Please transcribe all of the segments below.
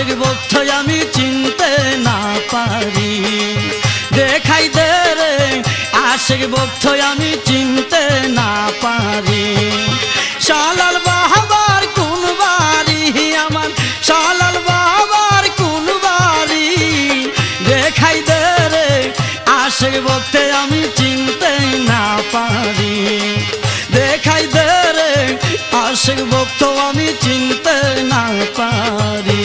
আশেক ভক্ত আমি চিনতে না পারি। দেখাই দে রে আশেক ভক্ত আমি চিনতে না পারি। শালাল বাহাবার কোন বাড়ি, আমার শালাল বাহাবার কোন বাড়ি। দেখাই দে রে আশেক ভক্তে আমি চিনতে না পারি। আশেক ভক্ত আমি চিনতে না পারি।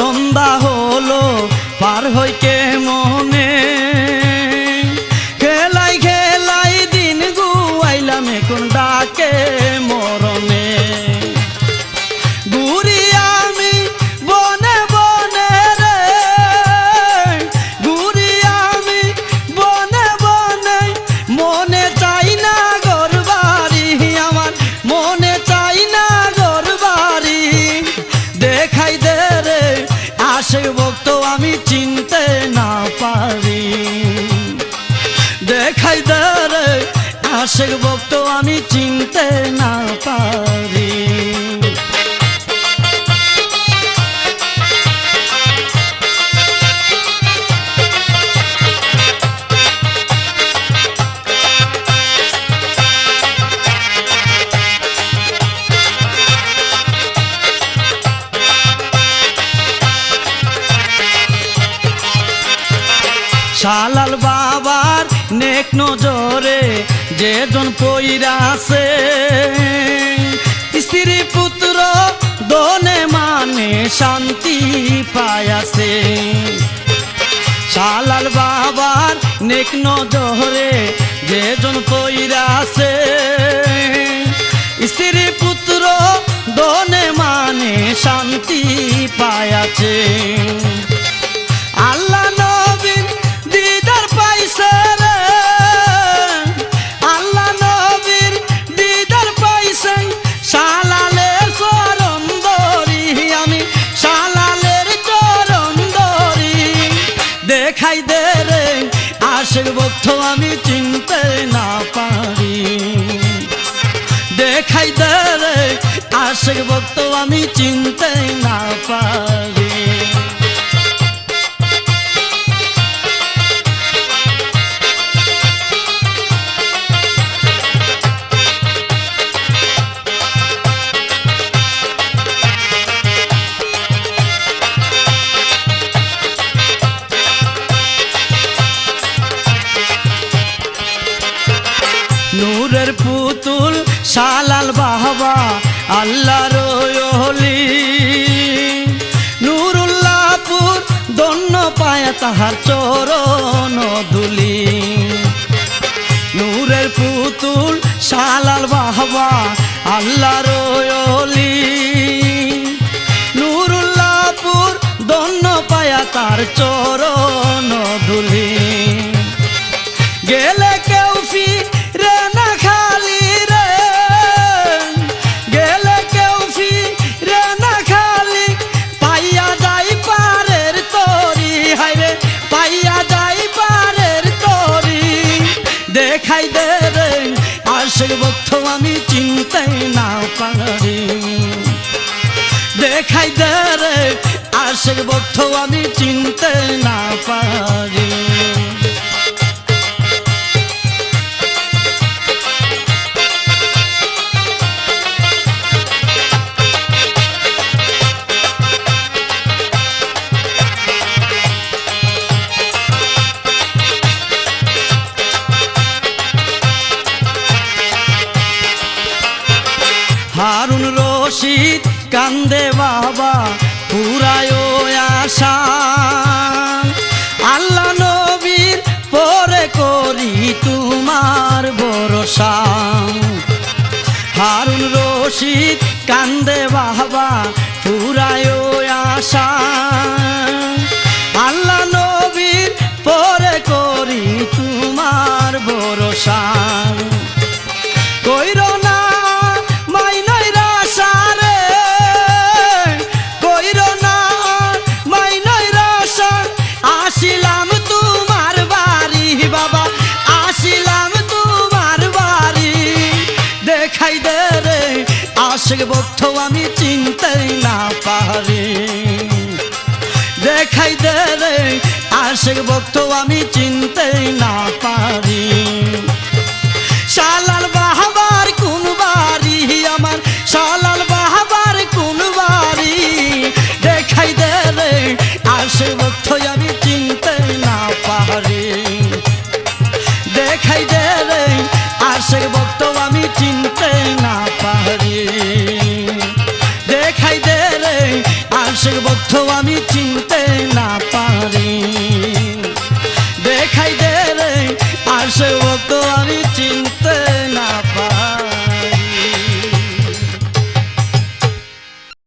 সন্ধ্যা হলো পার হইকে মনে আশেক ভক্ত আমি চিনতে না পারি। দেখাই দে আসে ভক্ত আমি চিনতে না পারি। শালাল বাবার নেক নজরে যে জন পইরাছে, স্ত্রী পুত্র দনে মানে শান্তি পায়াছে। শালাল বাবার নেক নজরে যে জন পইরাছে, স্ত্রী পুত্র দনে মানে শান্তি পায়াছে। আশের বদ্ধ আমি চিনতে না পারি। দেখাই দে আশের বক্ত আমি চিনতে না পারি। আল্লাহর ওলি নুরুল্লাহপুর দন্য পায় তাহার চরণ দুলি নূরের পুতুল শালাল বাহবা, আল্লাহর ওলি নুরুল্লাহপুর দন্য পায়া তার চরণ দুলি গেলে কেউ ফিরে আশের বক্ষ আমি চিন্তাই না পারি দেখাই দে রে আশের বক্ষ আমি চিন্তাই না শীত কান্দে বাবা, পুরায় আশা আল্লাহ নবীর পরে করি তোমার ভরসা। হারুন রশিদ কান্দে বাবা, পুরায় আশা আশেক ভক্ত আমি চিনতেই না পারি।